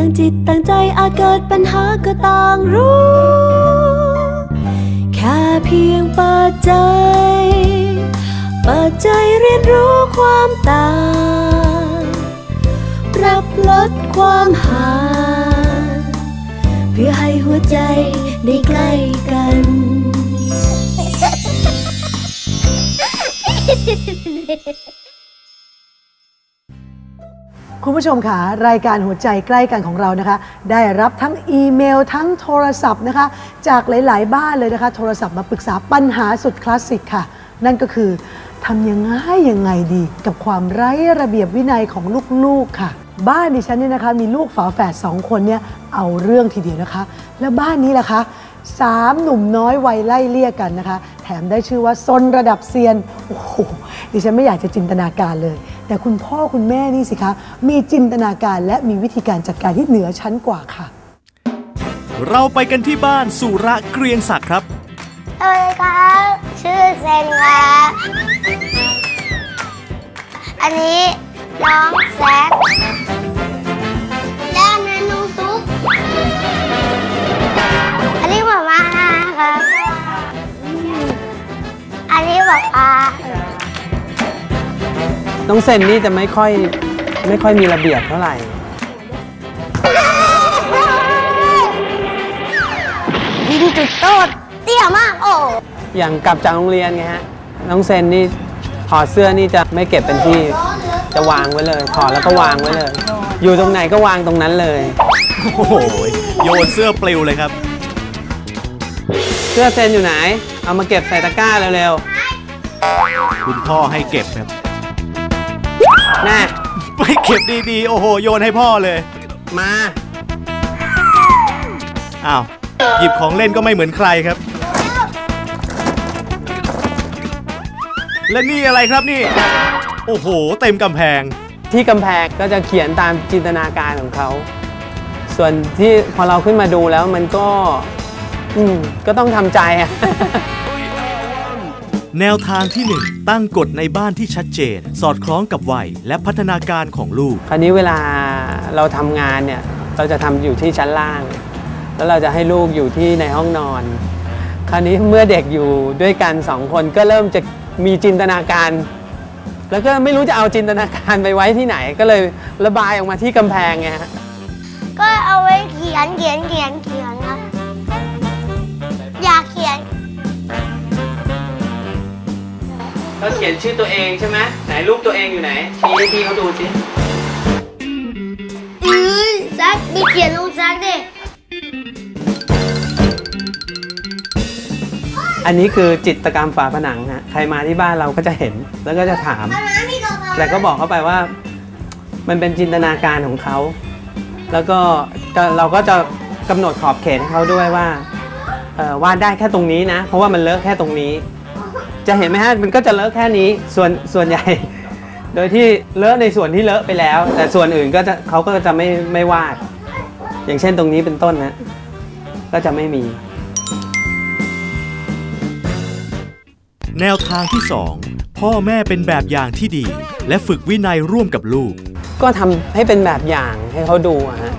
ตั้งจิตตั้งใจอาจเกิดปัญหาก็ต่างรู้ แค่เพียงเปิดใจ เปิดใจเรียนรู้ความต่าง ปรับลดความห่างเพื่อให้หัวใจได้ใกล้กัน คุณผู้ชมค่ะ รายการหัวใจใกล้กันของเรานะคะ ได้รับทั้งอีเมลทั้งโทรศัพท์นะคะ จากหลาย ๆ บ้านเลยนะคะ โทรศัพท์มาปรึกษาปัญหาสุดคลาสสิกค่ะ นั่นก็คือทำยังไงยังไงดี กับความไร้ระเบียบวินัยของลูก ๆ ค่ะ บ้านดิฉันเนี่ยนะคะมีลูกฝาแฝดสองคนเนี่ยเอาเรื่องทีเดียวนะคะ แล้วบ้านนี้ล่ะคะสามหนุ่มน้อยวัยไล่เลี่ยกันนะคะ แถมได้ชื่อว่าซนระดับเซียนโอ้โหดิฉันไม่อยากจะจินตนาการเลย แต่คุณพ่อคุณแม่นี่สิคะ มีจินตนาการและมีวิธีการจัดการที่เหนือชั้นกว่าค่ะ เราไปกันที่บ้านสุระเกรียงศักดิ์ครับสวัสดีครับ ชื่อเซนครับอันนี้น้องแซคและอันนั้นน้องซุปอันนี้หมาม่าครับ อันนี้บอกอา น้องเซนนี่จะไม่ค่อยไม่ค่อยมีระเบียบเท่าไหร่ดินจุดโตดเตี้ยมากโอ้อย่างกลับจากโรงเรียนไงฮะ น้องเซนนี่ถอดเสื้อนี่จะไม่เก็บเป็นที่จะวางไว้เลยถอดแล้วก็วางไว้เลย อยู่ตรงไหนก็วางตรงนั้นเลย โอ้โหโยนเสื้อปลิวเลยครับ เสื้อเซนอยู่ไหน เอามาเก็บใส่ตะกร้าเร็วคุณพ่อให้เก็บครับๆ น่าไม่เก็บดีๆ โอ้โห โยนให้พ่อเลย มาอ้าวหยิบของเล่นก็ไม่เหมือนใครครับ และนี่อะไรครับนี่ โอ้โห เต็มกำแพง ที่กำแพงก็จะเขียนตามจินตนาการของเขา ส่วนที่พอเราขึ้นมาดูแล้วมันก็ อืม ก็ต้องทำใจอะ แนวทางที่ 1 ตั้งกฎในบ้านที่ชัดเจน สอดคล้องกับวัยและพัฒนาการของลูก คราวนี้เวลาเราทำงานเนี่ยเราจะทำอยู่ที่ชั้นล่าง แล้วเราจะให้ลูกอยู่ที่ในห้องนอน คราวนี้เมื่อเด็กอยู่ด้วยกันสองคนก็เริ่มจะมีจินตนาการ แล้วก็ไม่รู้จะเอาจินตนาการไปไว้ที่ไหน ก็เลยระบายออกมาที่กำแพงไงฮะ ก็เอาไว้เขียนเขียนเขียนเขียนนะอ เขาเขียนชื่อตัวเองใช่ไหมไหนรูปตัวเองอยู่ไหนชี้ให้พี่เขาดูสิอืมแซกมีเขียนลงแซกดิอันนี้คือจิตรกรรมฝาผนังฮะใครมาที่บ้านเราก็จะเห็นแล้วก็จะถามเอาน้ำมีกระเป๋าแต่ก็บอกเขาไปว่า มันเป็นจินตนาการของเขา แล้วก็ก็เราก็จะกำหนดขอบเขตให้เขาด้วยว่าเอ่อวาดได้แค่ตรงนี้นะ เพราะว่ามันเลอะแค่ตรงนี้ จะเห็นไหมฮะมันก็จะเลอะแค่นี้ส่วนส่วนใหญ่ โดยที่เลอะในส่วนที่เลอะไปแล้ว แต่ส่วนอื่นก็จะเขาก็จะไม่ไม่วาด อย่างเช่นตรงนี้เป็นต้นนะก็จะไม่มี แนวทางที่ 2 พ่อแม่เป็นแบบอย่างที่ดี และฝึกวินัยร่วมกับลูก ก็ทำให้เป็นแบบอย่างให้เขาดูอะฮะ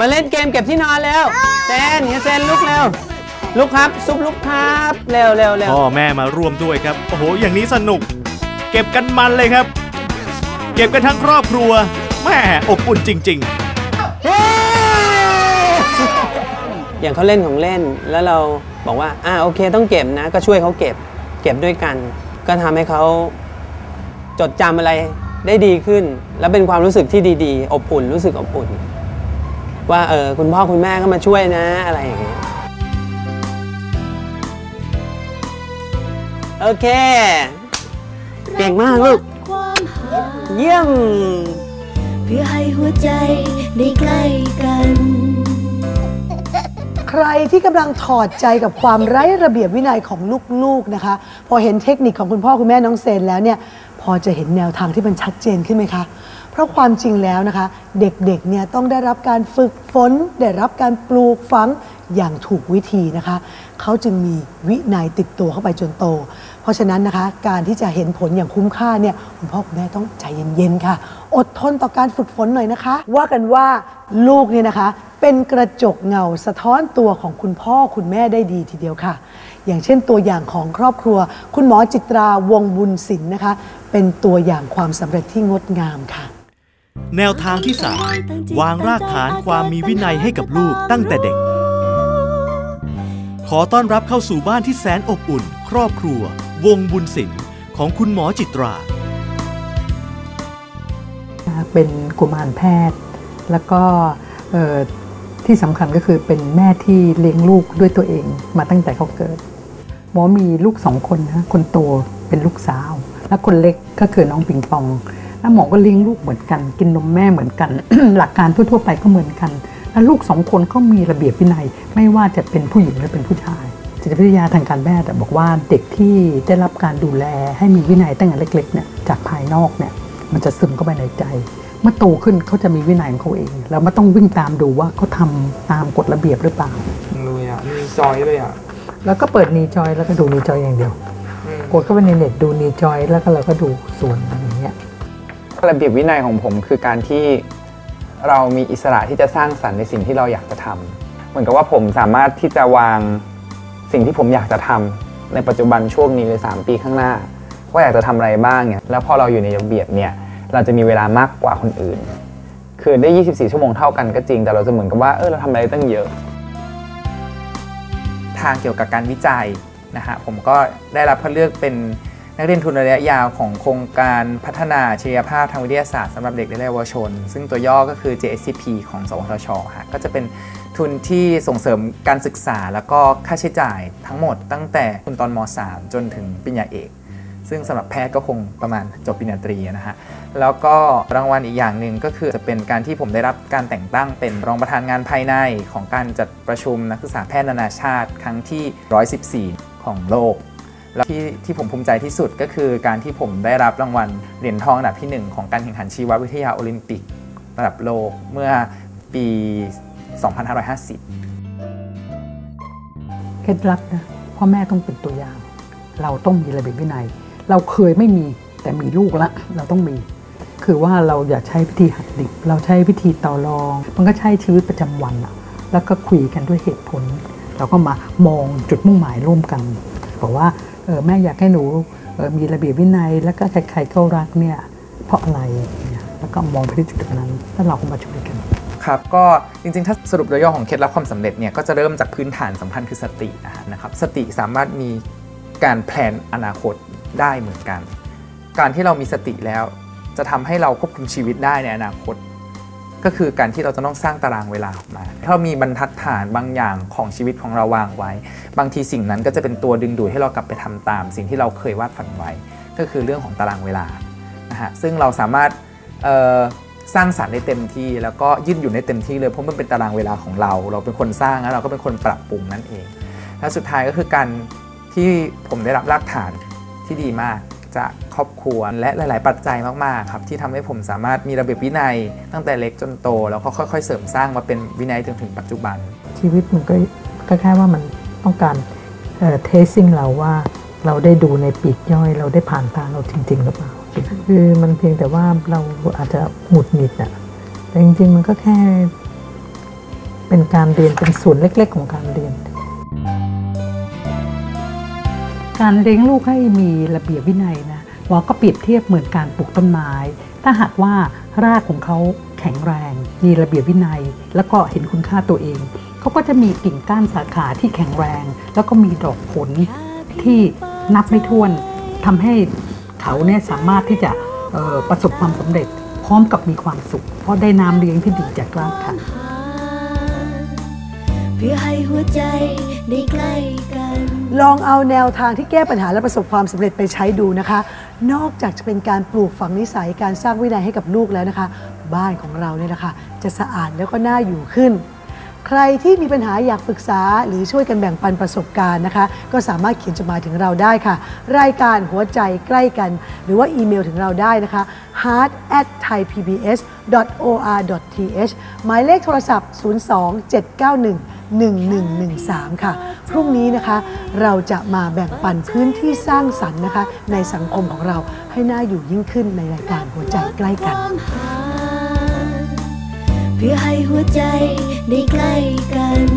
มาเล่นเกมเก็บที่นอนแล้วเซนเฮียเซนลุกเร็ว ลุกครับ ซุปลุกครับเร็วเร็วเร็วพ่อแม่มาร่วมด้วยครับ โอ้โห อย่างนี้สนุก เก็บกันมันเลยครับ เก็บกันทั้งครอบครัวแม่อบอุ่นจริงอย่างเขาเล่นของเล่นแล้วเราบอกว่าอ่าโอเคต้องเก็บนะ ก็ช่วยเขาเก็บ เก็บด้วยกัน ก็ทำให้เขาจดจำอะไรได้ดีขึ้น แล้วเป็นความรู้สึกที่ดีๆ อบอุ่นรู้สึกอบอุ่น ว่าเออคุณพ่อคุณแม่ก็มาช่วยนะอะไรอย่างเงี้ย โอเค เก่งมากลูกความห่างเยี่ยม เพื่อให้หัวใจได้ใกล้กัน ใครที่กำลังถอดใจกับความไร้ระเบียบวินัยของลูกๆนะคะ พอเห็นเทคนิคของคุณพ่อคุณแม่น้องเซนแล้วเนี่ย พอจะเห็นแนวทางที่มันชัดเจนขึ้นไหมคะเพราะความจริงแล้วนะคะ เด็กๆเนี่ยต้องได้รับการฝึกฝนได้รับการปลูกฝัง อย่างถูกวิธีนะคะ เขาจึงมีวินัยติดตัวเข้าไปจนโต เพราะฉะนั้นนะคะ การที่จะเห็นผลอย่างคุ้มค่าเนี่ยคุณพ่อคุณแม่ต้องใจเย็นๆค่ะ อดทนต่อการฝึกฝนหน่อยนะคะ ว่ากันว่าลูกเนี่ยนะคะ เป็นกระจกเงาสะท้อนตัวของคุณพ่อคุณแม่ได้ดีทีเดียวค่ะ อย่างเช่นตัวอย่างของครอบครัว คุณหมอจิตราวงบุญศิลป์นะคะ เป็นตัวอย่างความสำเร็จที่งดงามค่ะแนวทางที่ 3 วางรากฐานความมีวินัยให้กับลูกตั้งแต่เด็ก ขอต้อนรับเข้าสู่บ้านที่แสนอบอุ่น ครอบครัว วงบุญศิลป์ของคุณหมอจิตรา เป็นกุมารแพทย์ แล้วก็ที่สำคัญก็คือเป็นแม่ที่เลี้ยงลูกด้วยตัวเองมาตั้งแต่เขาเกิด หมอมีลูกสองคนนะคนโตเป็นลูกสาว และคนเล็กก็คือน้องปิงปอง แล้วหมอก็เลี้ยงลูกเหมือนกัน กินนมแม่เหมือนกัน หลักการทั่วๆไปก็เหมือนกัน แล้วลูกสองคนก็มีระเบียบวินัย ไม่ว่าจะเป็นผู้หญิงหรือเป็นผู้ชาย จิตวิทยาทางการแพทย์อะบอกว่าเด็กที่ได้รับการดูแลให้มีวินัยตั้งแต่เล็กๆเนี่ยจากภายนอกเนี่ยมันจะซึมเข้าไปในใจ เมื่อโตขึ้นเขาจะมีวินัยของเขาเอง แล้วไม่ต้องวิ่งตามดูว่าเขาทำตามกฎระเบียบหรือเปล่าเลยอะมีจอยเลยอะแล้วก็เปิดนีจอยแล้วก็ดูนีจอยอย่างเดียวอืมกดเข้าไปในเน็ตดูนีจอยแล้วก็เราก็ดูส่วนอย่างเงี้ยระเบียบวินัยของผมคือการที่ เรามีอิสระที่จะสร้างสรรค์ในสิ่งที่เราอยากจะทำเหมือนกับว่าผมสามารถที่จะวางสิ่งที่ผมอยากจะทำในปัจจุบันช่วงนี้เลย3ปีข้างหน้าว่าอยากจะทำอะไรบ้างเนี่ยแล้วพอเราอยู่ในระเบียบเนี่ยเราจะมีเวลามากกว่าคนอื่น คือได้ 24 ชั่วโมงเท่ากันก็จริง แต่เราจะเหมือนกับว่าเออเราทำอะไรตั้งเยอะ ทางเกี่ยวกับการวิจัยนะฮะผมก็ได้รับเลือกเป็น นักเรียนทุนระยะยาวของโครงการพัฒนาชียภาพทางวิทยาศาสตร์สำหรับเด็กและเยาวชน ซึ่งตัวย่อก็คือ JSCP ของ สวทชฮะก็จะเป็นทุนที่ส่งเสริมการศึกษา แล้วก็ค่าใช้จ่ายทั้งหมด ตั้งแต่คุณตอนม .3 จนถึงปริญญาเอก ซึ่งสำหรับแพทย์ก็คงประมาณจบปริญญาตรีนะฮะแล้วก็รางวัลอีกอย่างหนึ่งก็คือจะเป็นการที่ผมได้รับการแต่งตั้งเป็นรองประธานงานภายในของการจัดประชุมนักศึกษาแพทย์นานาชาติ ครั้งที่ 114 ของโลก แล้วที่ที่ผมภูมิใจที่สุดก็คือการที่ผมได้รับรางวัลเหรียญทองอันดับที่ 1 ของการแข่งขันชีววิทยาโอลิมปิก ระดับโลกเมื่อปี 2550 เคล็ดลับนะพ่อแม่ต้องเป็นตัวอย่าง เราต้องมีระเบียบวินัย เราเคยไม่มีแต่มีลูกละเราต้องมี คือว่าเราอย่าใช้วิธีหักดิบ เราใช้วิธีต่อรอง มันก็ใช้ชีวิตประจำวันอะแล้วก็คุยกันด้วยเหตุผล เราก็มามองจุดมุ่งหมายร่วมกันบอกว่า เออแม่อยากให้หนูเออมีระเบียบวินัย แล้วก็ใครๆก็รักเนี่ยเพราะอะไรเนี่ยแล้วก็มองไปที่จุดนั้นแล้วเราก็มาช่วยกันครับก็จริงๆ ถ้าสรุปโดยย่อของเคล็ดลับความสำเร็จเนี่ยก็จะเริ่มจากพื้นฐานสำคัญคือสตินะครับสติสามารถมีการแพลนอนาคตได้เหมือนกัน การที่เรามีสติแล้ว จะทำให้เราควบคุมชีวิตได้ในอนาคต ก็คือการที่เราจะต้องสร้างตารางเวลาออกมาถ้ามีบรรทัดฐานบางอย่างของชีวิตของเราวางไว้ บางทีสิ่งนั้นก็จะเป็นตัวดึงดูดให้เรากลับไปทำตาม สิ่งที่เราเคยวาดฝันไว้ ก็คือเรื่องของตารางเวลานะฮะซึ่งเราสามารถสร้างสรรค์ได้เต็มที่ แล้วก็ยืดหยุ่นได้เต็มที่เลยเพราะมันเป็นตารางเวลาของเรา เราเป็นคนสร้างแล้วเราก็เป็นคนปรับปรุงนั่นเองและสุดท้ายก็คือการที่ผมได้รับรากฐานที่ดีมาก จากครอบครัวและหลาย ๆ ปัจจัยมาก ๆ ครับ ที่ทำให้ผมสามารถมีระเบียบวินัย ตั้งแต่เล็กจนโต แล้วก็ค่อย ๆ เสริมสร้างมาเป็นวินัยจนถึงปัจจุบัน ชีวิตมันก็ก็แค่ว่ามันต้องการเทสซิ่งเราว่าเราได้ดูในปีกย่อย เราได้ผ่านตาเราจริง ๆ หรือเปล่า คือมันเพียงแต่ว่าเราอาจจะหงุดหงิดอะแต่จริง ๆ มันก็แค่ เป็นการเรียนเป็นส่วนเล็ก ๆ ของการเรียน การเลี้ยงลูกให้มีระเบียบวินัยนะหมอก็เปรียบเทียบเหมือนการปลูกต้นไม้ ถ้าหากว่ารากของเขาแข็งแรง มีระเบียบวินัย แล้วก็เห็นคุณค่าตัวเอง เขาก็จะมีกิ่งก้านสาขาที่แข็งแรง แล้วก็มีดอกผลที่นับไม่ถ้วนทำให้เขาเนี่ยสามารถที่จะออประสบความสำเร็จ พร้อมกับมีความสุข เพราะได้น้ำเลี้ยงที่ดีจากรากค่ะเพื่อให้หัวใจได้ใกล้กัน ลองเอาแนวทางที่แก้ปัญหาและประสบความสำเร็จไปใช้ดูนะคะ นอกจากจะเป็นการปลูกฝังนิสัยการสร้างวินัยให้กับลูกแล้วนะคะ บ้านของเราเนี่ยนะคะ จะสะอาดแล้วก็น่าอยู่ขึ้น ใครที่มีปัญหาอยากปรึกษา หรือช่วยกันแบ่งปันประสบการณ์นะคะ ก็สามารถเขียนจดหมายถึงเราได้ค่ะ รายการหัวใจใกล้กัน หรือว่าอีเมลถึงเราได้นะคะ heart at thaipbs.or.th หมายเลขโทรศัพท์ 027911113 ค่ะ พรุ่งนี้นะคะเราจะมาแบ่งปันพื้นที่สร้างสรรค์นะคะ ในสังคมของเราให้น่าอยู่ยิ่งขึ้นในรายการหัวใจใกล้กัน พื่อให้หัวใจได้ใกล้กัน